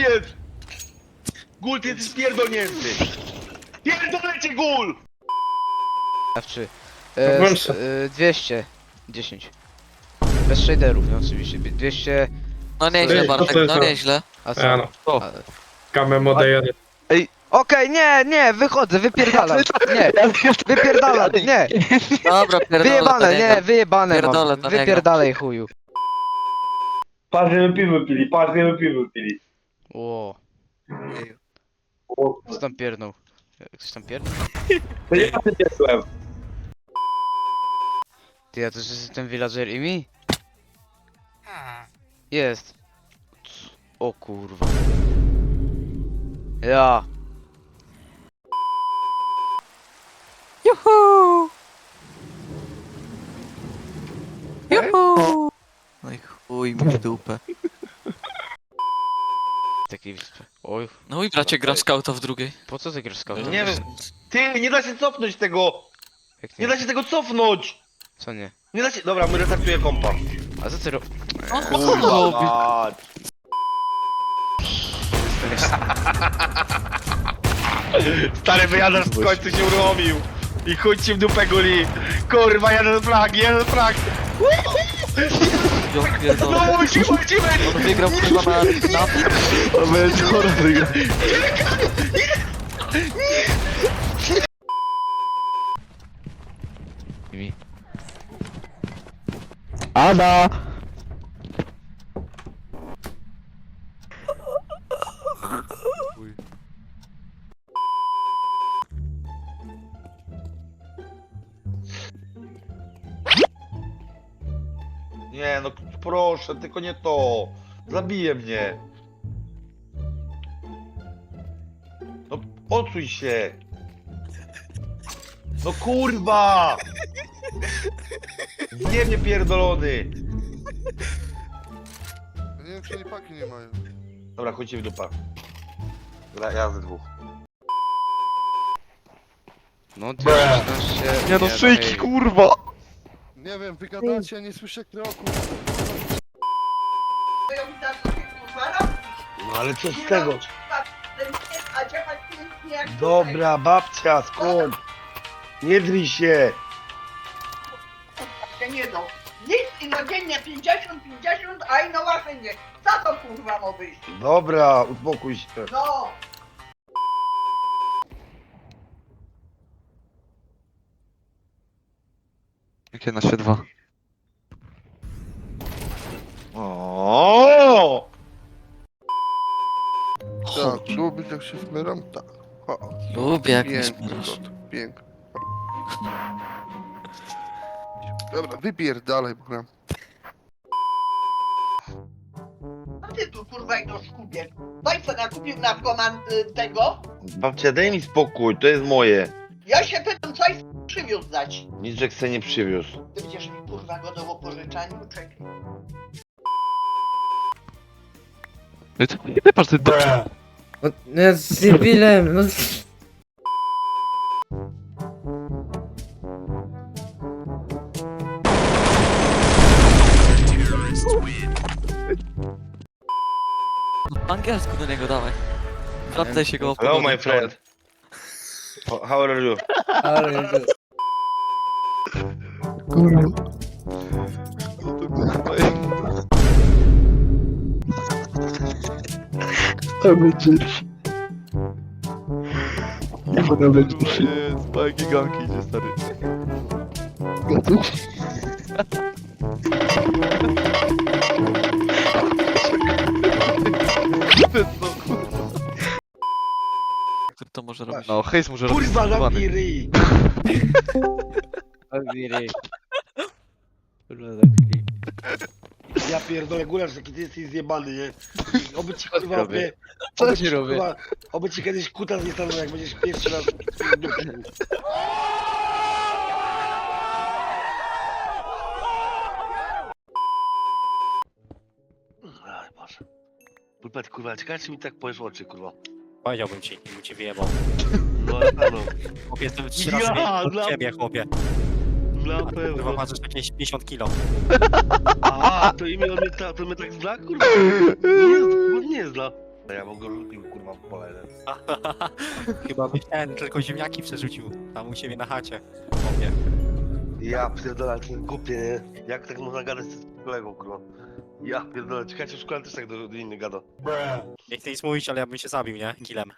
jest? Gul, ty jesteś pierdolnięty! Pierdolę cię, gul! Dawczy. E, Włącz s- e, 200. 10. Bez shaderów, no oczywiście. 200. No nieźle Ej, Bartek, to jest no nieźle. A co? A no, O. A- kamę modeja. Ej, okej, nie, nie, wychodzę, wypierdalam. Nie, wypierdalam, nie. Dobra, pierdolę Wyjebane, nie, wyjebane Pierdolę mam. do niego. Wypierdalej chuju. Patrz, żeby piwo pili, patrz, piwo pili. Ło, co tam pierdnął? Ktoś tam pierdnął? To nie ja piesłem. Ty, a to jest ten villager i mi? Jest. C- O kurwa. Ja. Juhu! Juhu! No i chuj mi w dupę. Takiej wyspy. Oj, No i bracie gra w skauta w drugiej. po co ty grasz No scoutem? Nie wiem. Ty, nie da się cofnąć tego! Jak Nie nie? da się tego cofnąć! Co nie? Nie da się... Dobra, my restartuję kompa. A co ty ro... O, co on robi? mać. Stary wyjadasz w końcu się uruchomił. I chuj ci w dupę guli. Kurwa, jeden flag, jeden flag. Ja pierdolę. No musimy, musimy. On wygrał kurwa na... na... Mi. Nie no, proszę, tylko nie to. Zabije mnie. No, odsuń się. No kurwa! Nie mnie pierdolony. Ja nie wiem, czy oni paki nie mają. Dobra, chodźcie w dupa. Dobra, ja ze dwóch. No ty się... Nie no, szyjki, kurwa! Nie wiem, wygadacie, nie słyszę kroku. No ale co z tego? Jak Dobra, babcia, skąd? Nie drij się. się nie do. Nic i no dziennie 50, 50, a i no właśnie nie. Za to kurwa ma być. Dobra, uspokój się. No. Jakie na się dwa? O! Tak, lubisz jak się smyram? Tak. O, Lubię jak mnie piękny kot, piękny. Dobra, wypierdalaj, bo gram. A ty tu kurwa i do skubie. Daj co nakupił na komand y, tego. Babcia, daj mi spokój, to jest moje. Ja się pytam, co jest przywiózł dać. Nic, że chce nie przywiózł. Ty będziesz mi kurwa godowo pożyczaniu, czekaj. No to nie patrz, ty do... No, no ja z debilem, no. Po angielsku do niego dawaj. Zapytaj się go o Hello, my friend. Ho- How are you? Ale Jest, bajki ganki idzie, stary. Który to może robić? No, hejs może robić Kurwa, zamknij ryj. Zabili. Kurwa, Ja pierdolę, gulasz, jaki ty jesteś zjebany, nie? Oby ci kurwa, robię? Co oby ci ci, robię? kurwa, oby ci kiedyś kutas nie stanął, jak będziesz pierwszy raz w dupie. Aj, Boże. Pulpet, kurwa, ciekawe czy mi tak powiesz oczy, kurwa. Powiedziałbym ci, bym ci wyjebał. No na pewno. Chłopie, jestem trzy Ja, razy większy dla- od ciebie, chłopie. Kurwa, pewno. ważysz jakieś 50 kilo. A, to imię on mnie, ta, to mnie tak zna, kurwa? Nie, nie zna. Ja mu go rzucił, kurwa, w pole. Chyba by ten tylko ziemniaki przerzucił. Tam u siebie na chacie. Chłopie. Ja pierdolę, ten głupie, nie? Jak tak można gadać z kolegą, kurwa? Ja pierdolę, czekajcie, w szkole też tak do, do innych gada. Nie chcę nic mówić, ale ja bym się zabił, nie? Killem.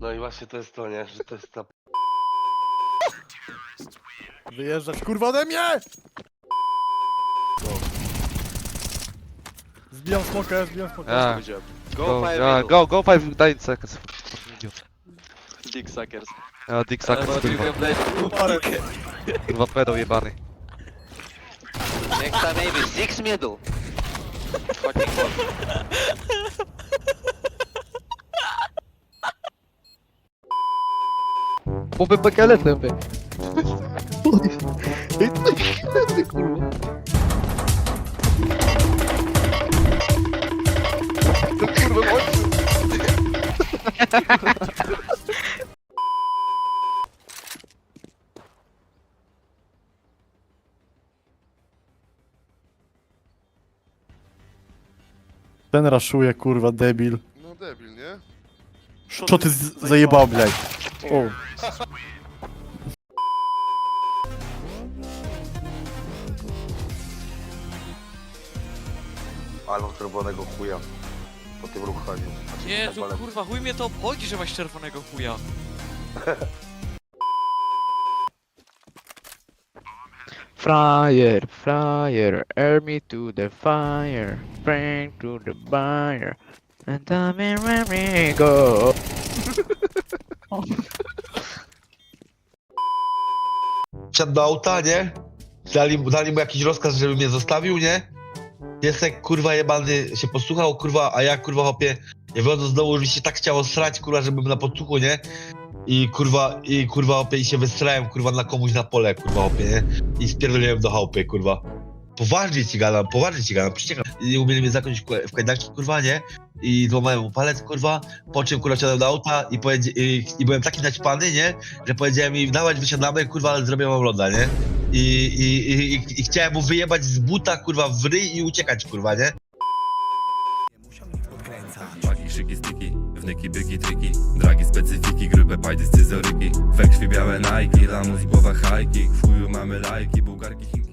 No i właśnie to jest to, nie? Że to jest ta... Wyjeżdżać kurwa ode mnie! Zbijam smokę, zbijam smokę. A, Go, go, five a, go, go five, nine seconds. Dick suckers. A, dick suckers, kurwa. Kurwa pedo jebany. Next time maybe six middle. Fucking Bo bekeletem, wy. Ten raszuje kurwa debil. No debil, nie? Co ty zajebał, blej? O. Albo czerwonego chuja. Po tym ruchaniu. Jezu, kurwa, chuj mnie to obchodzi, że masz czerwonego chuja. Flyer, flyer, air me to the fire, bring to the fire, and tell me where we go. Wsiadł do auta, nie? Dali, mu- dali mu jakiś rozkaz, żeby mnie zostawił, nie? Piesek, kurwa, jebany się posłuchał, kurwa, a ja, kurwa, hopie, ja wychodząc z domu, mi się tak chciało srać, kurwa, żebym na podsłuchu, nie? I kurwa, i kurwa, hopie, i się wystrałem, kurwa, na komuś na pole, kurwa, hopie, nie? I spierdoliłem do chałupy, kurwa. Poważnie ci gadam, poważnie ci gadam, przysięgam. I umieli mnie zakończyć w kajdanki, kurwa, nie? I złamałem mu palec, kurwa, po czym, kurwa, siadłem do auta i, i, i byłem taki naćpany, nie? Że powiedziałem mi, dawać, wysiadamy, kurwa, ale zrobię wam loda, nie? I, i, i, i, chciałem mu wyjebać z buta, kurwa, w ryj i uciekać, kurwa, nie? Szyki, styki, wnyki, byki, triki Dragi, specyfiki, grube pajdy, scyzoryki We krwi białe Nike, lamus, głowa hajki W chuju mamy lajki, bułgarki, chinki